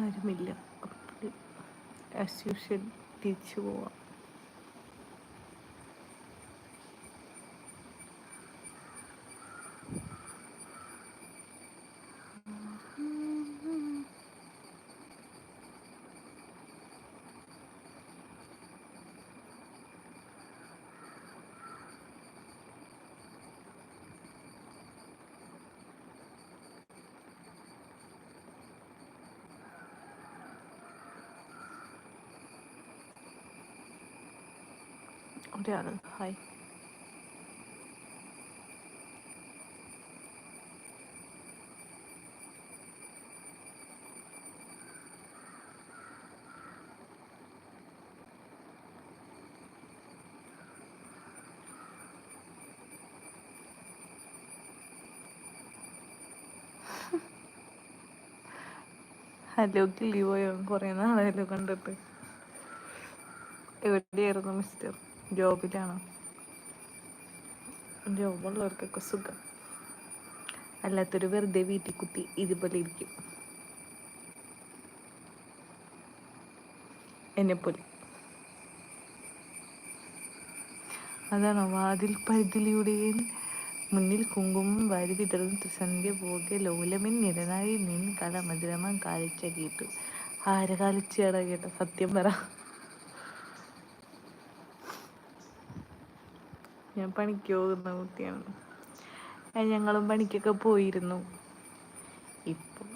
ആരുമില്ല. അപ്പോൾ as usual തിരിച്ചു പോവാം. ഒരാൾ ഹായ് ഹലോ കിളി പോയോ കുറേ നാളായല്ലോ കണ്ടിട്ട്. എവിടെയായിരുന്നു മിസ്റ്റർ ജോബിലാണോ. ജോബുള്ളവർക്കൊക്കെ സുഖം. അല്ലാത്തൊരു വെറുതെ വീട്ടിൽ കുത്തി ഇതുപോലെ ഇരിക്കും. എന്നെപ്പോലെ. അതാണ് വാതിൽ പരിധിയുടെ മുന്നിൽ കുങ്കുമം വാരി വിതറും സന്ധ്യ പോകെ ലോലമിൻ നിരനായി നിൻ കല മധുരമം കാലിച്ച കേട്ടു. ആരെ കാലിച്ചയാടാ കേട്ടോ സത്യം പറ. ഞാൻ പണിക്ക് പോകുന്ന കുട്ടിയാണ്. ഞങ്ങളും പണിക്കൊക്കെ പോയിരുന്നു. ഇപ്പം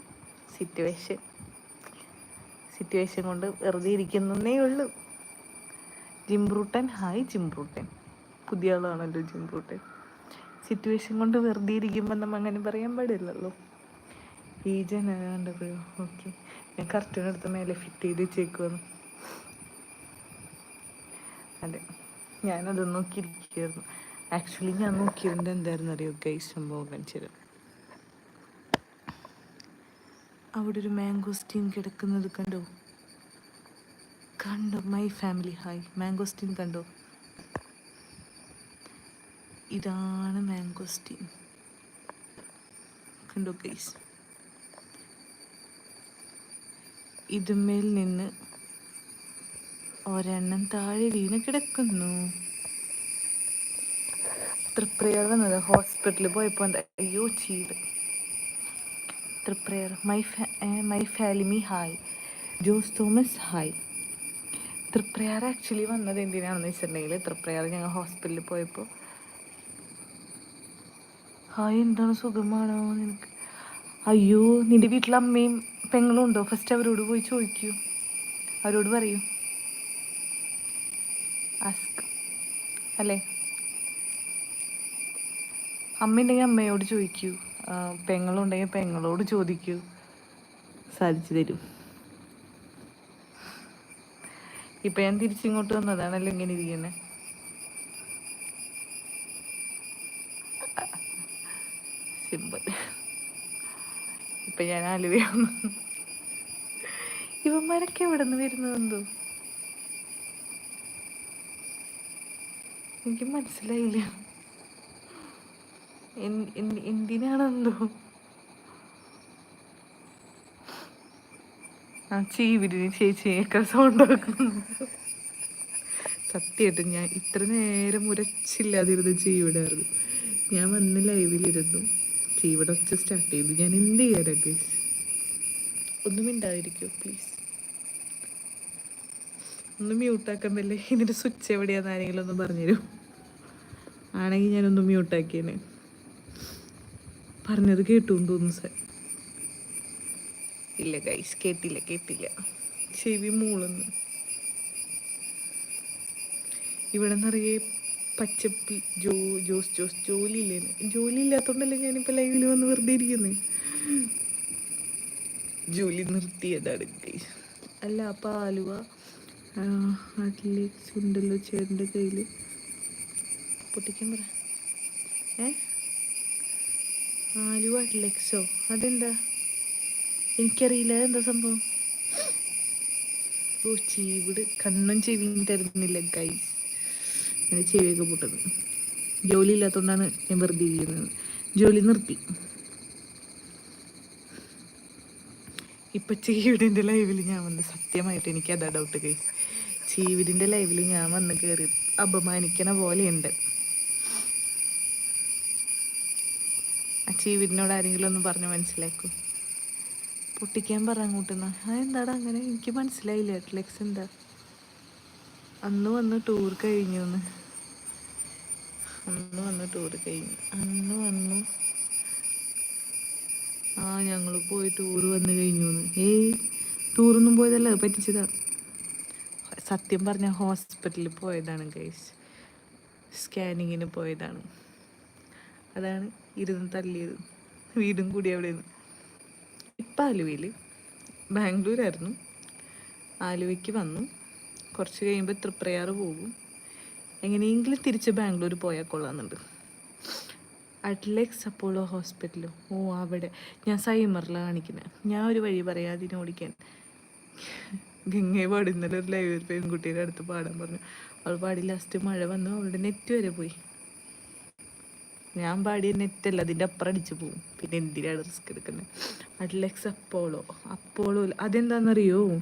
സിറ്റുവേഷൻ സിറ്റുവേഷൻ കൊണ്ട് വെറുതെ ഇരിക്കുന്നേ ഉള്ളൂ. ജിംബ്രൂട്ടൻ ഹായ് ജിംബ്രൂട്ടൻ പുതിയ ആളാണല്ലോ ജിംബ്രൂട്ടൻ സിറ്റുവേഷൻ കൊണ്ട് വെറുതെ ഇരിക്കുമ്പോൾ നമ്മൾ അങ്ങനെ പറയാൻ പാടില്ലല്ലോ. ഈ ജന കണ്ടപ്പോഴോ ഓക്കെ ഞാൻ കറക്റ്റിനടുത്ത് മേലെ ഫിറ്റ് ചെയ്ത് വെച്ചേക്കുവാണ്. അതെ. ഞാനത് നോക്കിയിരിക്കുകയായിരുന്നു. ആക്ച്വലി ഞാൻ നോക്കിയിരുന്നത് എന്തായിരുന്നു അറിയോ ഗൈസ് സംഭവം കാണിച്ചത് അവിടെ ഒരു മാംഗോസ്റ്റീൻ കിടക്കുന്നത് കണ്ടോ? കണ്ടോ? മൈ ഫാമിലി ഹായ് മാംഗോസ്റ്റീൻ കണ്ടോ? ഇതാണ് മാംഗോസ്റ്റീൻ കണ്ടോ ഗൈസ്? ഇതുമേൽ നിന്ന് ഒരെണ്ണം താഴെ വീണ് കിടക്കുന്നു. തൃപ്രയർ വന്നത് ഹോസ്പിറ്റലിൽ പോയപ്പോൾ എന്താ? അയ്യോ ചീട്. Thriprayar my my Falimy hi. Jose Thomas hi. Thriprayar actually വന്നത് എന്തിനാണെന്ന് വെച്ചിട്ടുണ്ടെങ്കിൽ തൃപ്രയാർ ഞങ്ങൾ ഹോസ്പിറ്റലിൽ പോയപ്പോൾ ഹായ് എന്താണ് സുഖമാണോ നിനക്ക്? അയ്യോ നിന്റെ വീട്ടിൽ അമ്മയും പെങ്ങളും ഉണ്ടോ? ഫസ്റ്റ് അവരോട് പോയി ചോദിക്കൂ. അവരോട് പറയൂ. അല്ലേ? അമ്മയുണ്ടെങ്കിൽ അമ്മയോട് ചോദിക്കൂ. പെങ്ങളുണ്ടെങ്കിൽ പെങ്ങളോട് ചോദിക്കൂ. സാധിച്ചു തരും. ഇപ്പൊ ഞാൻ തിരിച്ചിങ്ങോട്ട് വന്നതാണല്ലോ ഇങ്ങനെ ഇരിക്കുന്നത് സിമ്പിൾ. ഇപ്പൊ ഞാൻ ആലുവയാണ് ഇവന്മാരൊക്കെ എവിടെ നിന്ന് വരുന്നതെന്തോ എനിക്ക് മനസ്സിലായില്ല. എന്തിനാണെന്തോ. ആ ചീവിരിന് ചേച്ചിയൊക്കെ സൗണ്ട് വെക്കുന്നു സത്യമായിട്ടും ഞാൻ ഇത്ര നേരം ഉരച്ചില്ലാതിരുന്ന് ചീവിടായിരുന്നു. ഞാൻ വന്ന് ലൈവിലിരുന്നു ചീവിടെ ഒച്ച സ്റ്റാർട്ട് ചെയ്തു. ഞാൻ എന്ത് ചെയ്യാനൊക്കെ ഒന്നും മിണ്ടാതിരിക്കോ പ്ലീസ് ഒന്ന് മ്യൂട്ടാക്കാൻ പറ്റില്ലേ ഇതിന്റെ സ്വിച്ച് എവിടെയാന്ന് ആരെങ്കിലും ഒന്ന് പറഞ്ഞുതരൂ? ആണെങ്കിൽ ഞാനൊന്ന് മ്യൂട്ടാക്കിയേനെ പറഞ്ഞത് കേട്ടു തോന്നുന്നു സാർ ഇല്ല ഗൈസ് കേട്ടില്ല കേട്ടില്ല. ചെവി മൂളുന്നു. ഇവിടെ നിറയെ പച്ചപ്പി ജോ ജോസ് ജോസ് ജോലി ഇല്ലേ ജോലി ഇല്ലാത്തോണ്ടല്ലേ ഞാനിപ്പോൾ ലൈവിൽ വന്ന് വെറുതെ ഇരിക്കുന്നത് ജോലി നിർത്തിയതാണ്. അല്ല അപ്പം ആലുവ അറ്റ്ലീറ്റ്സ് ഉണ്ടല്ലോ ചേട്ടന്റെ കയ്യിൽ പൊട്ടിക്കാൻ പറ. ഏ? ആലു അറ്റ്ലെക്സോ അതെന്താ? എനിക്കറിയില്ല എന്താ സംഭവം? ഓ ചീവിട്. കണ്ണും ചെവിയും തരുന്നില്ല ഗൈസ് എന്റെ ചെവിയൊക്കെ പൊട്ടുന്നത് ജോലി ഇല്ലാത്തതുകൊണ്ടാണ് ഞാൻ വെറുതെ ഇരിക്കുന്നത്. ജോലി നിർത്തി. ഇപ്പൊ ചെയ്യുടെ ലൈവിൽ ഞാൻ വന്ന് സത്യമായിട്ട് എനിക്ക് അതാ ഡൗട്ട് ഗൈസ് ചീവിടിന്റെ ലൈവിൽ ഞാൻ വന്ന് കയറി അപമാനിക്കണ പോലെയുണ്ട്. ആ ജീവിതിനോട് ആരെങ്കിലും ഒന്ന് പറഞ്ഞ് മനസ്സിലാക്കൂ. പൊട്ടിക്കാൻ പറ അങ്ങോട്ടെന്നാ. അതെന്താടാ അങ്ങനെ? എനിക്ക് മനസ്സിലായില്ല. റിലക്സ് എന്താ? അന്ന് വന്ന് ടൂർ കഴിഞ്ഞു എന്ന് അന്ന് വന്ന് ടൂർ കഴിഞ്ഞു. അന്ന് വന്നു. ആ ഞങ്ങൾ പോയി ടൂർ വന്ന് കഴിഞ്ഞു എന്ന് ഏയ് ടൂറൊന്നും പോയതല്ല. പറ്റിച്ചതാണ് പറ്റിച്ചതാ. സത്യം പറഞ്ഞ ഹോസ്പിറ്റലിൽ പോയതാണ് ഗൈസ്. സ്കാനിങ്ങിന് പോയതാണ്. അതാണ് ഇരുന്ന് തല്ലിയത് വീടും കൂടി അവിടെ നിന്ന് ഇപ്പം ആലുവയിൽ ബാംഗ്ലൂരായിരുന്നു. ആലുവയ്ക്ക് വന്നു. കുറച്ച് കഴിയുമ്പോൾ തൃപ്രയാറ് പോകും. എങ്ങനെയെങ്കിലും തിരിച്ച് ബാംഗ്ലൂർ പോയാൽ കൊള്ളാമെന്നുണ്ട് അഡ്ലെക്സ് അപ്പോളോ ഹോസ്പിറ്റലോ. ഓ അവിടെ. ഞാൻ സൈമറിലാണ് കാണിക്കുന്നത് ഞാൻ ഒരു വഴി പറയാതിനോടിക്കാൻ ഗംഗയെ പാടി ഒരു ലൈവ് പെൺകുട്ടിയുടെ അടുത്ത് പാടാൻ പറഞ്ഞു. അവൾ പാടി ലാസ്റ്റ് മഴ വന്നു അവളുടെ നെറ്റ് വരെ പോയി. ഞാൻ പാടിയ നെറ്റല്ല അതിന്റെ അപ്പുറം അടിച്ചു പോകും പിന്നെ എന്തിനാണ് റിസ്ക് എടുക്കുന്നത്? അഡ്ലക്സ് അപ്പോളോ? അപ്പോളോ അതെന്താണെന്നറിയോ?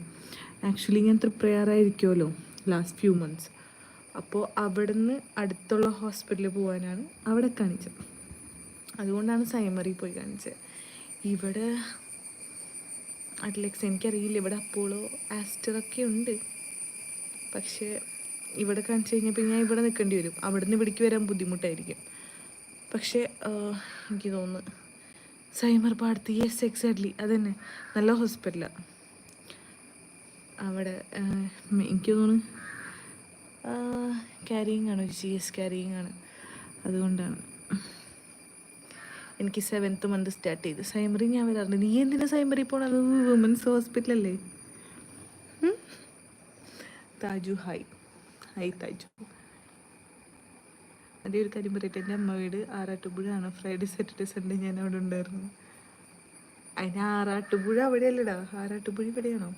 ആക്ച്വലി ഞാൻ തൃപ്രയാറായിരിക്കുമല്ലോ ലാസ്റ്റ് ഫ്യൂ മന്ത്സ് അപ്പോൾ അവിടെ നിന്ന് അടുത്തുള്ള ഹോസ്പിറ്റലിൽ പോകാനാണ് അവിടെ കാണിച്ചത്. അതുകൊണ്ടാണ് സൈമറി പോയി കാണിച്ചത്. ഇവിടെ അറ്റ്ലെക്സ് എനിക്കറിയില്ല. ഇവിടെ അപ്പോളോ ആസ്റ്ററൊക്കെ ഉണ്ട്. പക്ഷേ ഇവിടെ കാണിച്ചു കഴിഞ്ഞപ്പോൾ ഞാൻ ഇവിടെ നിൽക്കേണ്ടി വരും. അവിടെ നിന്ന് ഇവിടേക്ക് വരാൻ ബുദ്ധിമുട്ടായിരിക്കും. പക്ഷേ എനിക്ക് തോന്നുന്നു സൈമർ പാടത്ത് യെസ് എക്സാക്ട്ലി. അതന്നെ. നല്ല ഹോസ്പിറ്റലാണ് അവിടെ എനിക്ക് തോന്നുന്നു ക്യാരിയിങ് ആണ് ജി എസ് ക്യാരിയിങ് ആണ് അതുകൊണ്ടാണ്. എനിക്ക് സെവൻത്ത് മന്ത് സ്റ്റാർട്ട് ചെയ്ത്. സൈമറി ഞാൻ വരാറുണ്ട് നീ എന്തിനാ സൈമറി പോണത് വുമൻസ് ഹോസ്പിറ്റലല്ലേ അല്ലേ? Taju hi hi Taju. അതേ ഒരു കാര്യം പറയട്ടെ. എന്റെ അമ്മ വീട് ആറാട്ടുപുഴയാണ്. ഫ്രൈഡേ സാറ്റർഡേ സൺഡേ ഞാൻ അവിടെ ഉണ്ടായിരുന്നു. അതിന് ആറാട്ടുപുഴ അവിടെയല്ലടാ. ആറാട്ടുപുഴ ഇവിടെയാണോ?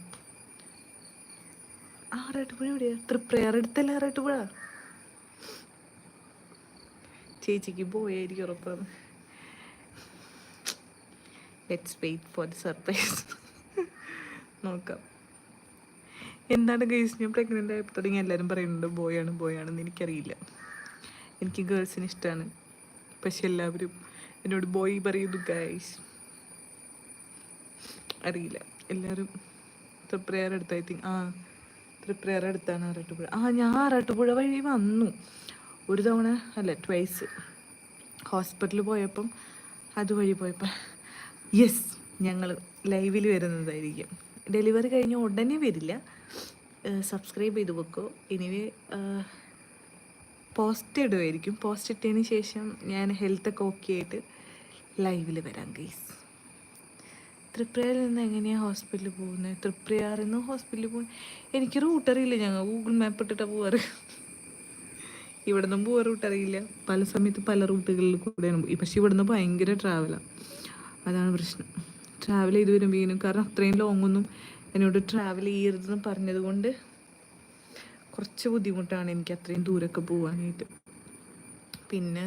ആറാട്ടുപുഴ എവിടെയാ? തൃപ്രയാർ അടുത്തല്ല ആറാട്ടുപുഴ? ചേച്ചിക്ക് പോയായിരിക്കും ഉറപ്പാണ്. Let's wait for the surprise നോക്കാം. എന്താണ് ഗേസ് ഞാൻ പ്രഗ്നന്റ് ആയപ്പോൾ തുടങ്ങി എല്ലാവരും പറയുന്നുണ്ട് ബോയാണ് ബോയാണെന്ന് എനിക്കറിയില്ല. എനിക്ക് ഗേൾസിന് ഇഷ്ടമാണ് പക്ഷെ എല്ലാവരും എന്നോട് ബോയ് പറയുന്നു ഗൈസ് അറിയില്ല. എല്ലാവരും തൃപ്രയാർ അടുത്ത് ഐ തിങ്ക് ആ തൃപ്രയാർ അടുത്താണ് ആറാട്ടുപുഴ. ആ ഞാൻ ആറാട്ടുപുഴ വഴി വന്നു. ഒരു തവണ അല്ല ട്വൈസ് ഹോസ്പിറ്റലിൽ പോയപ്പം അതുവഴി പോയപ്പോൾ യെസ് ഞങ്ങൾ ലൈവിൽ വരുന്നതായിരിക്കും. ഡെലിവറി കഴിഞ്ഞ ഉടനെ വരില്ല. സബ്സ്ക്രൈബ് ചെയ്ത് വെക്കോ. എനിവേ പോസ്റ്റ് ഇടുമായിരിക്കും പോസ്റ്റ് ഇട്ടതിന് ശേഷം ഞാൻ ഹെൽത്തൊക്കെ ഓക്കെ ആയിട്ട് ലൈവിൽ വരാം ഗൈസ് തൃപ്രയാറിൽ നിന്ന് എങ്ങനെയാണ് ഹോസ്പിറ്റലിൽ പോകുന്നത് തൃപ്രയാറിൽ നിന്ന് ഹോസ്പിറ്റലിൽ പോകുന്നത് എനിക്ക് റൂട്ട് അറിയില്ല. ഞങ്ങൾ ഗൂഗിൾ മാപ്പ് ഇട്ടിട്ടാണ് പോവാറ്. ഇവിടെ നിന്നും പോവാൻ റൂട്ട് അറിയില്ല. പല സമയത്ത് പല റൂട്ടുകളിൽ കൂടെയാണ് പക്ഷെ ഇവിടെ നിന്ന് ഭയങ്കര ട്രാവലാണ് അതാണ് പ്രശ്നം. ട്രാവൽ ചെയ്ത് വരുമ്പോഴേനും കാരണം അത്രയും ലോങ് ഒന്നും എന്നോട് ട്രാവൽ ചെയ്യരുതെന്ന് പറഞ്ഞത് കൊണ്ട് കുറച്ച് ബുദ്ധിമുട്ടാണ് എനിക്ക് അത്രയും ദൂരമൊക്കെ പോകാനായിട്ട് പിന്നെ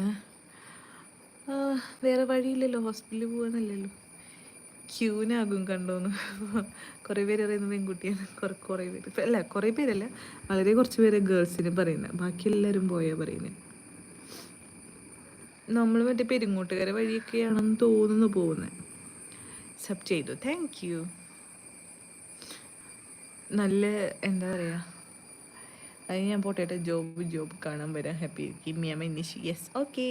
വേറെ വഴിയില്ലല്ലോ ഹോസ്പിറ്റലിൽ പോകാനല്ലല്ലോ ക്യൂനാകും കണ്ടോന്ന്. കുറേ പേര് പറയുന്നത് പെൺകുട്ടിയാണ്. കുറേ കുറേ പേര്. അല്ല കുറേ പേരല്ല. വളരെ കുറച്ച് പേര് ഗേൾസിന് പറയുന്നത് ബാക്കി എല്ലാവരും പോയാൽ പറയുന്നത് നമ്മൾ മറ്റേ പെരുങ്ങോട്ടുകാരെ വഴിയൊക്കെയാണെന്ന് തോന്നുന്നു പോകുന്നത് സബ് ചെയ്തു. താങ്ക് യു നല്ല എന്താ പറയുക അത് ഞാൻ പോട്ടെ ജോബ് ജോബ് കാണാൻ വരാം ഹാപ്പി കിമ്മിയമ്മ ഇനിഷ് യെസ് ഓക്കെ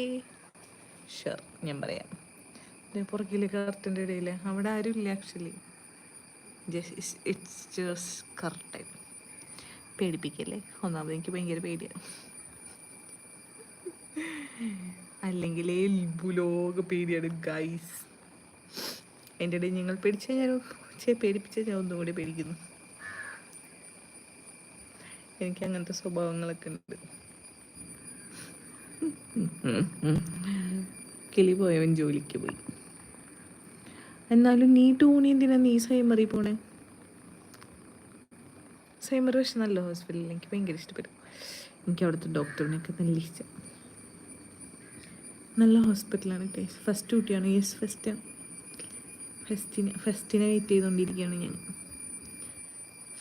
ഷുവർ ഞാൻ പറയാം. പുറകിൽ കർട്ടന്റെ ഇടയിൽ അവിടെ ആരും ഇല്ല actually just it's just curtain പേടിപ്പിക്കല്ലേ? ഒന്നാമത് എനിക്ക് ഭയങ്കര പേടിയാണ് അല്ലെങ്കിൽ എൽബുലോക പേടിയാണ് ഗൈസ് എന്റെ ഇടയിൽ നിങ്ങൾ പേടിച്ച ഞാൻ ചേ പേടിപ്പിച്ച ഞാൻ ഒന്നുകൂടി പേടിക്കുന്നു. എനിക്ക് അങ്ങനത്തെ സ്വഭാവങ്ങളൊക്കെ ഉണ്ട്. കിളി പോയവൻ ജോലിക്ക് പോയി. എന്നാലും നീ ടൂണി എന്തിനാ നീ സൈമറി പോണേ? സൈമറി പക്ഷെ നല്ല ഹോസ്പിറ്റലിൽ എനിക്ക് ഭയങ്കര ഇഷ്ടപ്പെടും എനിക്ക് അവിടുത്തെ ഡോക്ടറിനെയൊക്കെ നല്ല ഇഷ്ടം. നല്ല ഹോസ്പിറ്റലാണ് കേസ് ഫസ്റ്റ് കുട്ടിയാണ്. യെസ് ഫസ്റ്റ് ഫസ്റ്റിന് ഫസ്റ്റിനെ വെയിറ്റ് ചെയ്തുകൊണ്ടിരിക്കുകയാണ് ഞാൻ.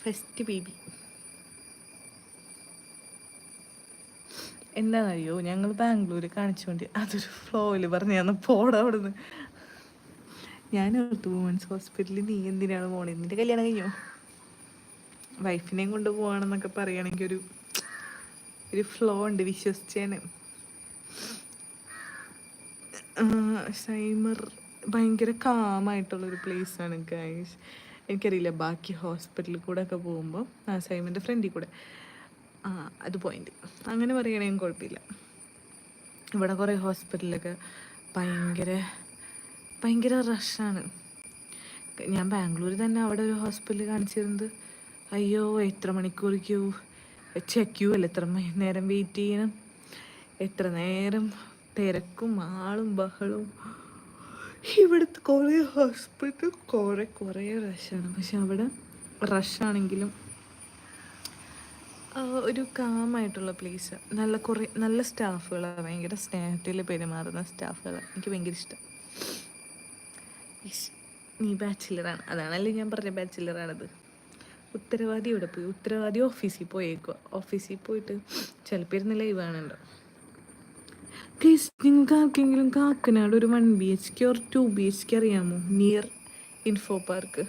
ഫസ്റ്റ് ബേബി എന്താണെന്നറിയോ ഞങ്ങൾ ബാംഗ്ലൂർ കാണിച്ചുകൊണ്ട് അതൊരു ഫ്ലോയിൽ പറഞ്ഞു ഞാൻ പോടാ അവിടുന്ന്. ഞാൻ ഓർത്തു വുമൻസ് ഹോസ്പിറ്റലിൽ നീ എന്തിനാണ് പോണേ? നിന്റെ കല്യാണം കഴിഞ്ഞോ? വൈഫിനെയും കൊണ്ട് പോവാണെന്നൊക്കെ പറയുകയാണെങ്കിൽ ഒരു ഒരു ഫ്ലോ ഉണ്ട് വിശ്വസിച്ചേന്. സൈമർ ഭയങ്കര കാമായിട്ടുള്ളൊരു പ്ലേസാണ് ഗൈസ് എനിക്കറിയില്ല ബാക്കി ഹോസ്പിറ്റലിൽ കൂടെ ഒക്കെ പോകുമ്പോൾ ആ സൈമന്റെ ഫ്രണ്ടിൽ കൂടെ. ആ അത് പോയിന്റ് അങ്ങനെ പറയുകയാണെങ്കിൽ കുഴപ്പമില്ല. ഇവിടെ കുറേ ഹോസ്പിറ്റലിലൊക്കെ ഭയങ്കര ഭയങ്കര റഷാണ് ഞാൻ ബാംഗ്ലൂർ തന്നെ അവിടെ ഒരു ഹോസ്പിറ്റലിൽ കാണിച്ചിരുന്നത്. അയ്യോ എത്ര മണിക്കൂർ ക്യൂ ചെക്ക് ക്യൂ അല്ല? എത്ര നേരം വെയിറ്റ് ചെയ്യണം? എത്ര നേരം തിരക്കും ആളും ബഹളും. ഇവിടുത്തെ കുറേ ഹോസ്പിറ്റൽ കുറേ കുറേ റഷാണ് പക്ഷെ അവിടെ റഷാണെങ്കിലും ഒരു കാമായിട്ടുള്ള പ്ലേസ് നല്ല കുറേ നല്ല സ്റ്റാഫുകളാണ് ഭയങ്കര സ്നേഹത്തിൽ പെരുമാറുന്ന സ്റ്റാഫുകളാണ് എനിക്ക് ഭയങ്കര ഇഷ്ടം. ഇഷ്, നീ ബാച്ചിലറാണ് അതാണല്ലേ ഞാൻ പറഞ്ഞ ബാച്ചിലറാണത് ഉത്തരവാദി ഇവിടെ പോയി? ഉത്തരവാദി ഓഫീസിൽ പോയേക്കുക ഓഫീസിൽ പോയിട്ട് ചിലപ്പോൾ ഇരുന്ന് ലൈവ് പ്ലീസ് നിങ്ങൾക്ക് ആർക്കെങ്കിലും കാക്കനാട് ഒരു one B H K or two B H K അറിയാമോ? നിയർ ഇൻഫോ പാർക്ക്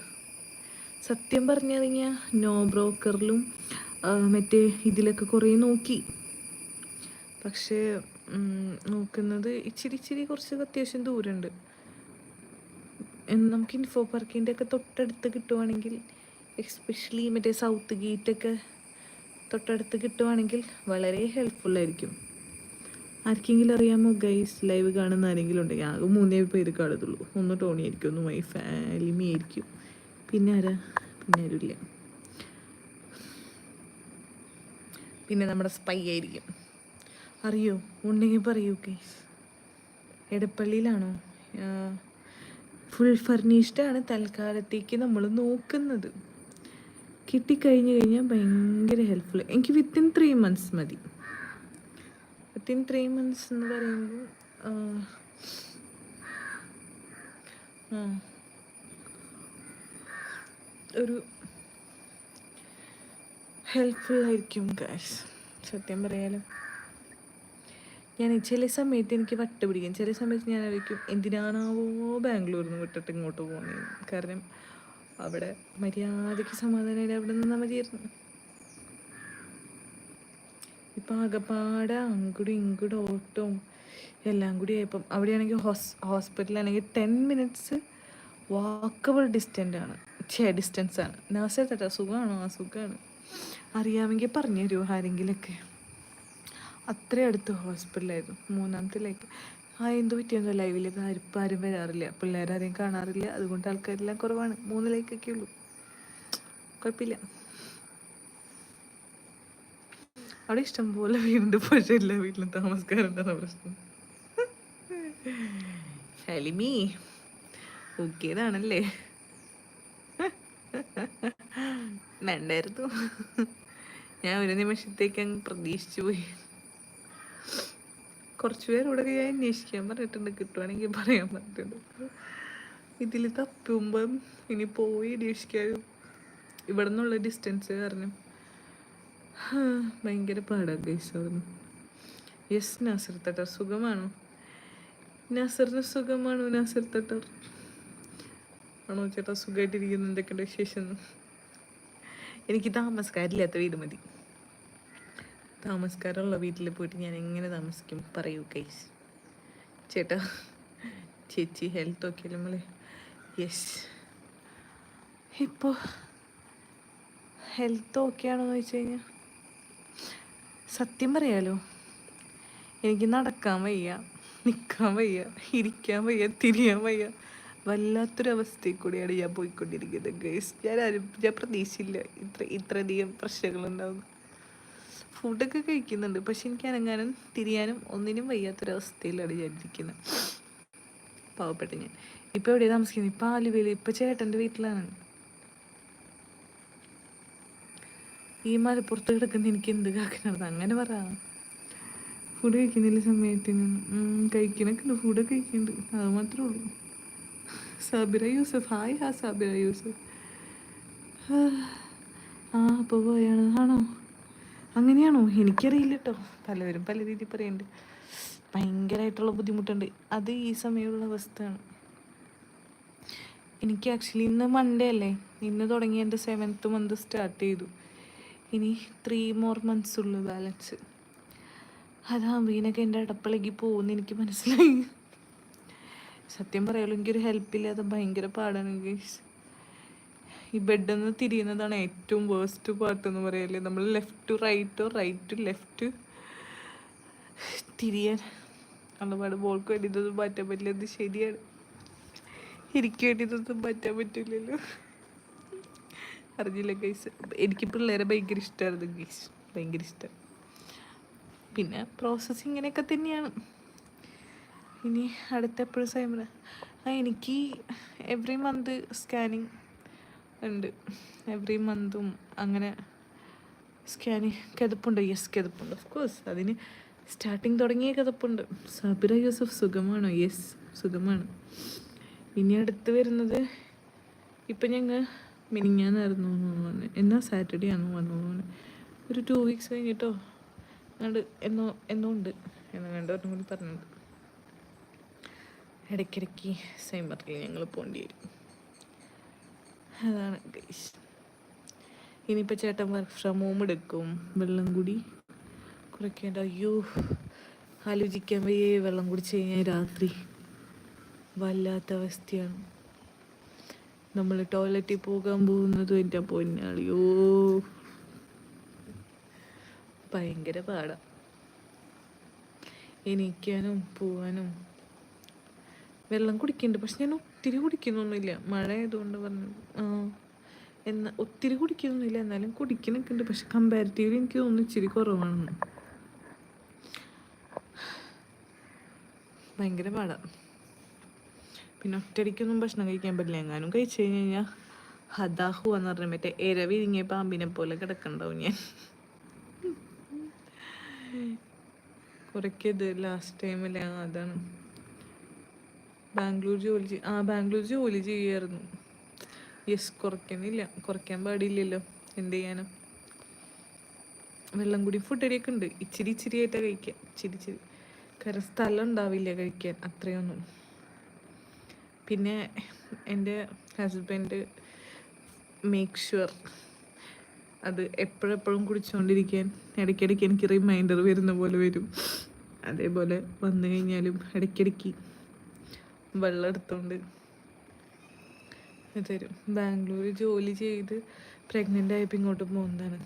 സത്യം പറഞ്ഞു കഴിഞ്ഞാൽ നോ ബ്രോക്കറിലും മറ്റേ ഇതിലൊക്കെ കുറേ നോക്കി. പക്ഷേ നോക്കുന്നത് ഇച്ചിരി ഇച്ചിരി കുറച്ച് അത്യാവശ്യം ദൂരമുണ്ട്. നമുക്ക് ഇൻഫോ പാർക്കിന്റെ ഒക്കെ തൊട്ടടുത്ത് കിട്ടുവാണെങ്കിൽ എക്സ്പെഷ്യലി മറ്റേ സൗത്ത് ഗേറ്റൊക്കെ തൊട്ടടുത്ത് കിട്ടുവാണെങ്കിൽ വളരെ ഹെൽപ്ഫുള്ളായിരിക്കും ആർക്കെങ്കിലും അറിയാമോ? ഗൈസ് ലൈവ് കാണുന്ന ആരെങ്കിലും ഉണ്ടെങ്കിൽ ആകെ മൂന്നേ പേര് കാണത്തുള്ളൂ. ഒന്ന് ടോണി ആയിരിക്കും ഒന്ന് മൈ ഫാലിമി ആയിരിക്കും. പിന്നെ ആരാ? പിന്നെ ആരുമില്ല. പിന്നെ നമ്മുടെ സ്പൈ ആയിരിക്കും. അറിയോ? ഉണ്ടെങ്കിൽ പറയൂ ഗൈസ് എടപ്പള്ളിയിലാണോ? ഫുൾ ഫർണിഷ്ഡ് ആണ് തൽക്കാലത്തേക്ക് നമ്മൾ നോക്കുന്നത്. കിട്ടിക്കഴിഞ്ഞ് കഴിഞ്ഞാൽ ഭയങ്കര ഹെൽപ്ഫുൾ എനിക്ക് വിത്തിൻ ത്രീ മന്ത്സ് മതി. വിത്തിൻ ത്രീ മന്ത്സ് എന്ന് പറയുമ്പോൾ ഒരു ഹെൽപ്ഫുൾ ആയിരിക്കും ഗായ്സ് സത്യം പറയാലോ. ഞാൻ ചില സമയത്ത് എനിക്ക് വട്ട പിടിക്കും. ചില സമയത്ത് ഞാൻ ആയിരിക്കും എന്തിനാണാവോ ബാംഗ്ലൂരിൽ നിന്ന് വിട്ടിട്ട് ഇങ്ങോട്ട് പോകുന്നത് കാരണം അവിടെ മര്യാദയ്ക്ക് സമാധാനമായിട്ട് അവിടെ നിന്നാൽ മതിയായിരുന്നു. ഇപ്പം ആകെപ്പാടെ അങ്ങോട്ടും ഇങ്ങോട്ടും ഓട്ടവും എല്ലാം കൂടി ആയപ്പം അവിടെയാണെങ്കിൽ ഹോസ് ഹോസ്പിറ്റലാണെങ്കിൽ ടെൻ മിനിറ്റ്സ് വാക്കബിൾ ഡിസ്റ്റന്റ് ആണ് ഛേ ഡിസ്റ്റൻസ് ആണ് നഴ്സേ തട്ടാ സുഖമാണോ ആ സുഖമാണ് അറിയാമെങ്കിൽ പറഞ്ഞു തരുമോ ആരെങ്കിലൊക്കെ. അത്രയും അടുത്ത് ഹോസ്പിറ്റലായിരുന്നു. മൂന്നാമത്തിലേക്ക് ആ എന്ത് പറ്റിയെന്തോ ലൈവിലേക്ക് ആരിപ്പം ആരും വരാറില്ല. പിള്ളേരാരെയും കാണാറില്ല. അതുകൊണ്ട് ആൾക്കാരെല്ലാം കുറവാണ്. മൂന്നിലേക്കൊക്കെ ഉള്ളൂ. കുഴപ്പമില്ല. അവിടെ ഇഷ്ടംപോലെ വീടുണ്ട്. പക്ഷെ എല്ലാ വീട്ടിലും താമസക്കാരുണ്ടെന്ന പ്രശ്നം. ഷലിമി ഊക്കിയതാണല്ലേ വേണ്ടായിരുന്നു. ഞാൻ ഒരു നിമിഷത്തേക്ക് അങ്ങ് പ്രതീക്ഷിച്ചു പോയി. കുറച്ച് ഇവിടെ ഞാൻ അന്വേഷിക്കാൻ പറഞ്ഞിട്ടുണ്ട്. കിട്ടുവാണെങ്കിൽ പറയാൻ പറഞ്ഞിട്ടുണ്ട്. ഇതിൽ തപ്പുമ്പം ഇനി പോയി അന്വേഷിക്കാനും. ഇവിടെ നിന്നുള്ള ഡിസ്റ്റൻസ് കാരണം ഭയങ്കര പാടാണ് ഗൈസോർന്ന് യെസ് നാസർ തട്ടർ സുഖമാണോ? നാസറിന് സുഖമാണോ നാസർ തട്ടർ? ആണോ ചേട്ടാ സുഖമായിട്ടിരിക്കുന്നു എന്തൊക്കെയുണ്ട് വിശേഷം? എനിക്ക് താമസക്കാരില്ലാത്ത വീട് മതി. താമസക്കാരുള്ള വീട്ടിൽ പോയിട്ട് ഞാൻ എങ്ങനെ താമസിക്കും? പറയൂ കൈസ് ചേട്ടാ ചേച്ചി ഹെൽത്ത് ഒക്കെ നമ്മളെ യെസ് ഇപ്പോൾ ഹെൽത്ത് ഓക്കെ ആണോ എന്ന് വെച്ച് കഴിഞ്ഞാൽ സത്യം പറയാലോ എനിക്ക് നടക്കാൻ വയ്യ നിൽക്കാൻ വയ്യ ഇരിക്കാൻ വയ്യ തിരിയാൻ വയ്യ. വല്ലാത്തൊരവസ്ഥയിൽ കൂടിയാണ് ഞാൻ പോയിക്കൊണ്ടിരിക്കുന്നത് ഗേസ് ഞാൻ ആരും ഞാൻ പ്രതീക്ഷയില്ല ഇത്ര ഇത്രയധികം പ്രശ്നങ്ങളുണ്ടാവും ഫുഡൊക്കെ കഴിക്കുന്നുണ്ട് പക്ഷെ എനിക്ക് അനങ്ങാനും തിരിയാനും ഒന്നിനും വയ്യാത്തൊരവസ്ഥയിലാണ് ഞാൻ ഇരിക്കുന്നത്. പാവപ്പെട്ട ഞാൻ. ഇപ്പം എവിടെയാണ് താമസിക്കുന്നത്? ഇപ്പം ആലുവയിൽ ഇപ്പം ചേട്ടന്റെ വീട്ടിലാണ്. ഈ മലപ്പുറത്ത് കിടക്കുന്ന എനിക്ക് എന്ത് കാക്കണത് അങ്ങനെ പറ. ഫുഡ് കഴിക്കുന്നില്ല സമയത്തിന്. കഴിക്കണൊക്കെ ഫുഡൊക്കെ കഴിക്കുന്നുണ്ട്. അത് മാത്രമേ ഉള്ളൂ. സാബിറ യൂസഫ്. ഹായ് ഹാ സാബിറ യൂസഫ്. ആ അപ്പോൾ പോയാണ് ആണോ അങ്ങനെയാണോ? എനിക്കറിയില്ല കേട്ടോ പലവരും പല രീതിയിൽ പറയുന്നുണ്ട് ഭയങ്കരമായിട്ടുള്ള ബുദ്ധിമുട്ടുണ്ട്. അത് ഈ സമയമുള്ള അവസ്ഥയാണ്. എനിക്ക് ആക്ച്വലി ഇന്ന് മൺഡേ അല്ലേ? ഇന്ന് തുടങ്ങി എന്റെ സെവൻത്ത് മന്ത് സ്റ്റാർട്ട് ചെയ്തു. ഇനി ത്രീ മോർ മന്ത്സ് ഉള്ളു ബാലൻസ് അതാ വീണൊക്കെ എന്റെ അടപ്പിളകി പോകുമെന്ന് എനിക്ക് മനസ്സിലായി. സത്യം പറയാലോ എനിക്കൊരു ഹെൽപ്പില്ലാതെ ഭയങ്കര പാടാണ് ഗേസ് ഈ ബെഡിൽ നിന്ന് തിരിയുന്നതാണ് ഏറ്റവും വേസ്റ്റ് പാർട്ട് എന്ന് പറയല്ലേ നമ്മൾ ലെഫ്റ്റ് ടു റൈറ്റോ റൈറ്റ് ടു ലെഫ്റ്റ് തിരിയാൻ ഉള്ളപാട് ബോൾക്ക് വേണ്ടി ഇതൊന്നും മാറ്റാൻ പറ്റില്ല അത് ശരിയാണ്. എനിക്ക് വേണ്ടി ഇതൊന്നും മാറ്റാൻ പറ്റില്ലല്ലോ. അറിഞ്ഞില്ല ഗൈസ് എനിക്ക് പിള്ളേരെ ഭയങ്കര ഇഷ്ടമായിരുന്നു ഗൈസ് ഭയങ്കര ഇഷ്ടം. പിന്നെ പ്രോസസ്സ് ഇങ്ങനെയൊക്കെ തന്നെയാണ്. ഇനി അടുത്ത എപ്പോഴും സൈമറ ആ എനിക്ക് എവറി മന്ത് സ്കാനിങ് ഉണ്ട്. എവറി മന്തും അങ്ങനെ സ്കാനിങ് കിതപ്പുണ്ട്. യെസ് കിതപ്പുണ്ട്. ഓഫ് കോഴ്സ് അതിന് സ്റ്റാർട്ടിങ് തുടങ്ങിയ കിതപ്പുണ്ട്. സാബിറ യൂസഫ് സുഖമാണോ? യെസ് സുഖമാണ്. ഇനി അടുത്ത് വരുന്നത് ഇപ്പം ഞങ്ങൾ മിനിങ്ങാന്നായിരുന്നു തോന്നുന്നു. എന്നാ സാറ്റർഡേ ആണെന്ന് വന്നു ഒരു ടു വീക്സ് കഴിഞ്ഞിട്ടോ? അങ്ങോട്ട് എന്നോ എന്നോ ഉണ്ട് എന്ന് കണ്ട് ഒരെണ്ണം കൂടി പറഞ്ഞത് ഇടയ്ക്കിടയ്ക്ക് സൈമറിൽ ഞങ്ങൾ പോകേണ്ടി വരും. അതാണ് ഇനിയിപ്പോൾ ചേട്ടൻ വർക്ക് ഫ്രം ഹോം എടുക്കും. വെള്ളം കൂടി. കുറയ്ക്കേണ്ട അയ്യോ ആലോചിക്കാൻ വയ്യേ. വെള്ളം കുടിച്ച് കഴിഞ്ഞാൽ രാത്രി വല്ലാത്ത അവസ്ഥയാണ്. നമ്മൾ ടോയ്ലറ്റിൽ പോകാൻ പോകുന്നത് എന്റെ പൊന്നാളിയോ. ഭയങ്കര പാടാ. എനിക്കാനും പോവാനും. വെള്ളം കുടിക്കുന്നുണ്ട് പക്ഷെ ഞാൻ ഒത്തിരി കുടിക്കുന്നൊന്നുമില്ല. മഴ ആയതുകൊണ്ട് പറഞ്ഞു ആ ഒത്തിരി കുടിക്കുന്നൊന്നുമില്ല. എന്നാലും കുടിക്കണൊക്കെ ഉണ്ട് പക്ഷെ കമ്പാരിറ്റീവ്ലി എനിക്ക് തോന്നുന്നു ഇച്ചിരി കുറവാണെന്ന്. ഭയങ്കര പാടാ. പിന്നെ ഒറ്റയടിക്കൊന്നും ഭക്ഷണം കഴിക്കാൻ പറ്റില്ല. എങ്ങാനും കഴിച്ചു കഴിഞ്ഞ് കഴിഞ്ഞാൽ ഹദാഹു എന്ന് പറഞ്ഞ മറ്റേ എരവി വിരിങ്ങിയ പാമ്പിനെ പോലെ കിടക്കണ്ടാവും ഞാൻ. കുറയ്ക്കത് ലാസ്റ്റ് ടൈമില്ല അതാണ്. ബാംഗ്ലൂർ ജോലി ആ ബാംഗ്ലൂർ ജോലി ചെയ്യായിരുന്നു. യെസ് കുറയ്ക്കുന്നില്ല. കുറയ്ക്കാൻ പാടില്ലല്ലോ. എന്ത് ചെയ്യാനും? വെള്ളം കൂടി ഫുഡടിയൊക്കെ ഉണ്ട്. ഇച്ചിരി ഇച്ചിരി ആയിട്ടാണ് കഴിക്കുക ഇച്ചിരി ഇച്ചിരി. കാരണം സ്ഥലം ഉണ്ടാവില്ല കഴിക്കാൻ. അത്രയൊന്നും. പിന്നെ എന്റെ ഹസ്ബൻഡ് മേക്ക് ഷുവർ അത് എപ്പോഴെപ്പോഴും കുടിച്ചുകൊണ്ടിരിക്കാൻ ഇടയ്ക്കിടയ്ക്ക് എനിക്ക് റിമൈൻഡർ വരുന്ന പോലെ വരും. അതേപോലെ വന്നു കഴിഞ്ഞാലും ഇടയ്ക്കിടയ്ക്ക് വെള്ളം എടുത്തോണ്ട് തരും. ബാംഗ്ലൂർ ജോലി ചെയ്ത് പ്രഗ്നന്റ് ആയപ്പോൾ ഇങ്ങോട്ട് പോകുന്നതാണ്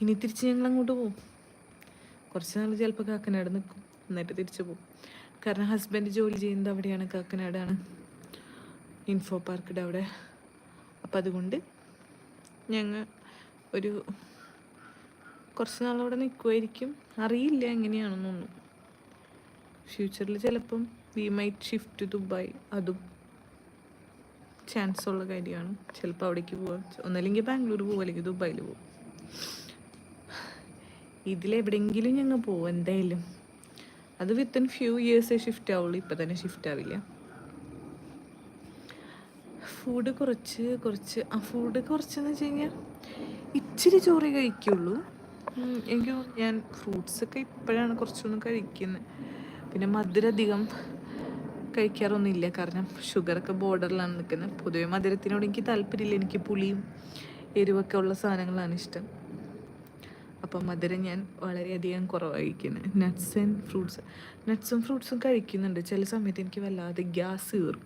ഇനി തിരിച്ച് ഞങ്ങൾ അങ്ങോട്ട് പോകും കുറച്ച് നാൾ ചിലപ്പോൾ കാക്കനാട് നിൽക്കും എന്നിട്ട് തിരിച്ചു പോകും കാരണം ഹസ്ബൻഡ് ജോലി ചെയ്യുന്നത് അവിടെയാണ് കാക്കനാടാണ്. ഇൻഫോ പാർക്കിടെ അവിടെ. അപ്പം അതുകൊണ്ട് ഞങ്ങൾ ഒരു കുറച്ച് നാളവിടെ നിൽക്കുമായിരിക്കും അറിയില്ല എങ്ങനെയാണെന്നൊന്നും ഫ്യൂച്ചറിൽ ചിലപ്പം വി മൈറ്റ് ഷിഫ്റ്റ് ദുബായ് അതും ചാൻസ് ഉള്ള കാര്യമാണ്. ചിലപ്പോൾ അവിടേക്ക് പോവാം. ഒന്നല്ലെങ്കിൽ ബാംഗ്ലൂർ പോകും അല്ലെങ്കിൽ ദുബായിൽ പോകും ഇതിലെവിടെയെങ്കിലും ഞങ്ങൾ പോവും എന്തായാലും. അത് വിത്തിൻ ഫ്യൂ ഇയേഴ്സേ ഷിഫ്റ്റ് ആവുള്ളൂ. ഇപ്പം തന്നെ ഷിഫ്റ്റ് ആവില്ല. ഫുഡ് കുറച്ച് കുറച്ച്. ആ ഫുഡ് കുറച്ചെന്ന് വെച്ച് കഴിഞ്ഞാൽ ഇച്ചിരി ചോറി കഴിക്കുള്ളൂ. എനിക്ക് ഞാൻ ഫ്രൂട്ട്സൊക്കെ ഇപ്പോഴാണ് കുറച്ചൊന്നും കഴിക്കുന്നത് പിന്നെ മധുരം അധികം കഴിക്കാറൊന്നുമില്ല. കാരണം ഷുഗറൊക്കെ ബോർഡറിലാണ് നിൽക്കുന്നത് പൊതുവെ മധുരത്തിനോട് എനിക്ക് താല്പര്യമില്ല. എനിക്ക് പുളിയും എരിവൊക്കെ ഉള്ള സാധനങ്ങളാണ് ഇഷ്ടം. അപ്പം മധുരം ഞാൻ വളരെയധികം കുറവായിരിക്കുന്നത് നട്ട്സ് ആൻഡ് ഫ്രൂട്ട്സ് നട്ട്സും ഫ്രൂട്ട്സും കഴിക്കുന്നുണ്ട്. ചില സമയത്ത് എനിക്ക് വല്ലാതെ ഗ്യാസ് കയറും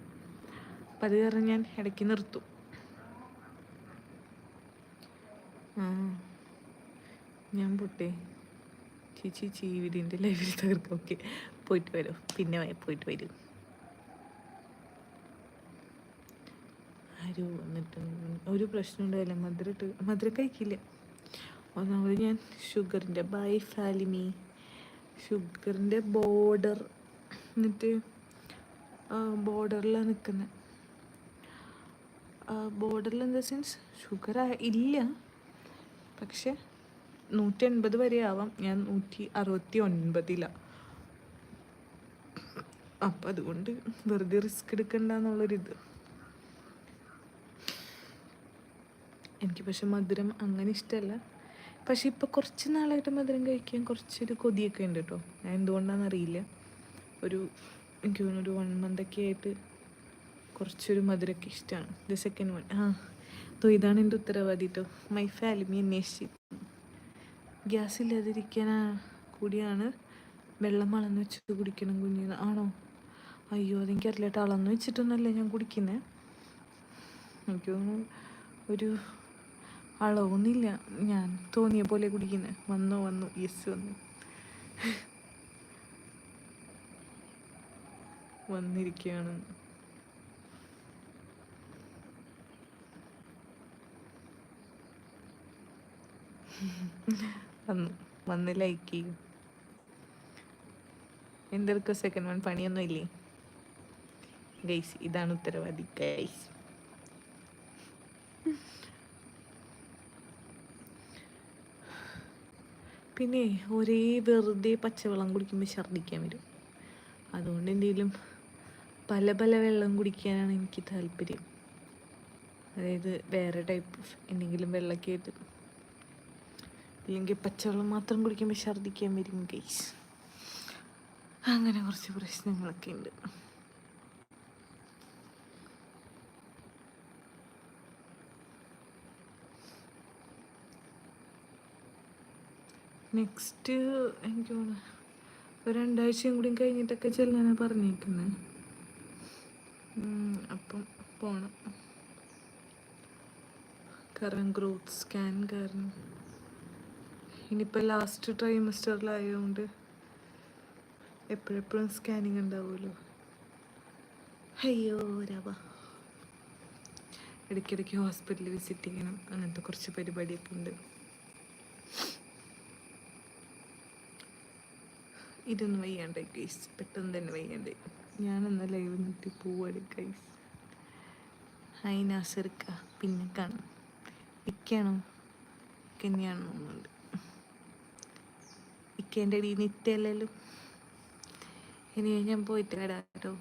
അപ്പം അത് കാരണം ഞാൻ ഇടയ്ക്ക് നിർത്തും. ഞാൻ പൊട്ടെ. ചേച്ചി ചീവിടിന്റെ ലൈഫിൽ തീർക്കും ഓക്കെ. പോയിട്ട് വരും. പിന്നെ പോയിട്ട് വരും. ആരും വന്നിട്ട് ഒരു പ്രശ്നം ഉണ്ടായില്ല മധുര മധുരം കഴിക്കില്ല. ഒന്നാമത് ഞാൻ ഷുഗറിന്റെ ബൈ ഫാലിമി ഷുഗറിന്റെ ബോർഡർ എന്നിട്ട് ബോർഡറിലാണ് നിൽക്കുന്നത് ബോർഡറിൽ ഇൻ ദ സെൻസ് ഷുഗർ ഇല്ല പക്ഷെ നൂറ്റി എൺപത് വരെ ആവാം ഞാൻ നൂറ്റി അറുപത്തി ഒൻപതിലാണ് അപ്പം അതുകൊണ്ട് വെറുതെ റിസ്ക് എടുക്കണ്ട എന്നുള്ളൊരിത് എനിക്ക് പക്ഷെ മധുരം അങ്ങനെ ഇഷ്ടമല്ല പക്ഷെ ഇപ്പം കുറച്ച് നാളായിട്ട് മധുരം കഴിക്കാൻ കുറച്ചൊരു കൊതിയൊക്കെ ഉണ്ട് കേട്ടോ ഞാൻ എന്തുകൊണ്ടാണെന്ന് അറിയില്ല. ഒരു എനിക്ക് തോന്നുന്നു ഒരു വൺ മന്തൊക്കെ ആയിട്ട് കുറച്ചൊരു മധുരമൊക്കെ ഇഷ്ടമാണ് ദ സെക്കൻഡ് വൺ ആ അപ്പോൾ ഇതാണ് എന്റെ ഉത്തരവാദി കേട്ടോ മൈ ഫാലിമി അന്വേഷിച്ചു. ഗ്യാസ് ഇല്ലാതിരിക്കാനാ കൂടിയാണ് വെള്ളം അളന്ന് വെച്ചിട്ട് കുടിക്കണം കുഞ്ഞിന് ആണോ? അയ്യോ അതെനിക്കറിയില്ല കേട്ടോ അളന്ന് വെച്ചിട്ടൊന്നുമല്ല ഞാൻ കുടിക്കുന്നത് എനിക്ക് തോന്നുന്നു ഒരു അളവൊന്നുമില്ല ഞാൻ തോന്നിയ പോലെ കുടിക്കുന്നത് വന്നു വന്നു. യെസ് വന്നു. വന്നിരിക്കുകയാണ്. വന്നു. വന്ന് ലൈക്ക് ചെയ്യും. എന്തെടുക്കും സെക്കൻഡ് വൺ പണിയൊന്നും ഇല്ലേ? ഗൈസ് ഇതാണ് ഉത്തരവാദി. ഗൈസ് പിന്നെ ഒരേ വെറുതെ പച്ചവെള്ളം കുടിക്കുമ്പോൾ ഛർദ്ദിക്കാൻ വരും. അതുകൊണ്ട് എന്തെങ്കിലും പല പല വെള്ളം കുടിക്കാനാണ് എനിക്ക് താല്പര്യം. അതായത് വേറെ ടൈപ്പ് ഓഫ് എന്തെങ്കിലും വെള്ളമൊക്കെ ആയിട്ട്. ഇല്ലെങ്കിൽ പച്ചവെള്ളം മാത്രം കുടിക്കുമ്പോൾ ഛർദ്ദിക്കാൻ വരും ഗൈസ് അങ്ങനെ കുറച്ച് പ്രശ്നങ്ങളൊക്കെ ഉണ്ട്. നെക്സ്റ്റ് എനിക്ക് തോന്നുന്നു ഒരു രണ്ടാഴ്ചയും കൂടി കഴിഞ്ഞിട്ടൊക്കെ ചെല്ലാനാണ് പറഞ്ഞേക്കുന്നത് അപ്പം പോണം. കാരണം ഗ്രോത്ത് സ്കാൻ കാരണം. ഇനിയിപ്പോൾ ലാസ്റ്റ് ട്രൈമസ്റ്ററിലായതുകൊണ്ട് എപ്പോഴെപ്പോഴും സ്കാനിങ് ഉണ്ടാവുമല്ലോ. അയ്യോ രവ. ഇടയ്ക്കിടയ്ക്ക് ഹോസ്പിറ്റലിൽ വിസിറ്റ് ചെയ്യണം അങ്ങനത്തെ കുറച്ച് പരിപാടിയൊക്കെ ഉണ്ട്. ഇതൊന്നും വയ്യാണ്ടായി ഗൈസ് പെട്ടെന്ന് തന്നെ വയ്യാണ്ടായി ഞാനൊന്ന് ലൈവ് നിർത്തി പോവാണ് ഗൈസ് ഹൈ നാസർക്ക പിന്നെ കാണും. ഇക്കാണോ ഇക്കന്നെയാണോ എന്നുണ്ട് ഇക്കേന്റെ അടി നിറ്റല്ലല്ലോ ഇനി ഞാൻ പോയിട്ട് വരാട്ടോ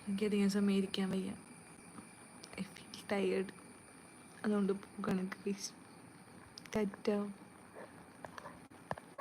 എനിക്കധികം സമയം ഇരിക്കാൻ വയ്യ. ഐ ഫീൽ ടയേർഡ് അതുകൊണ്ട് പോകണം ഗൈസ് ടാറ്റാവും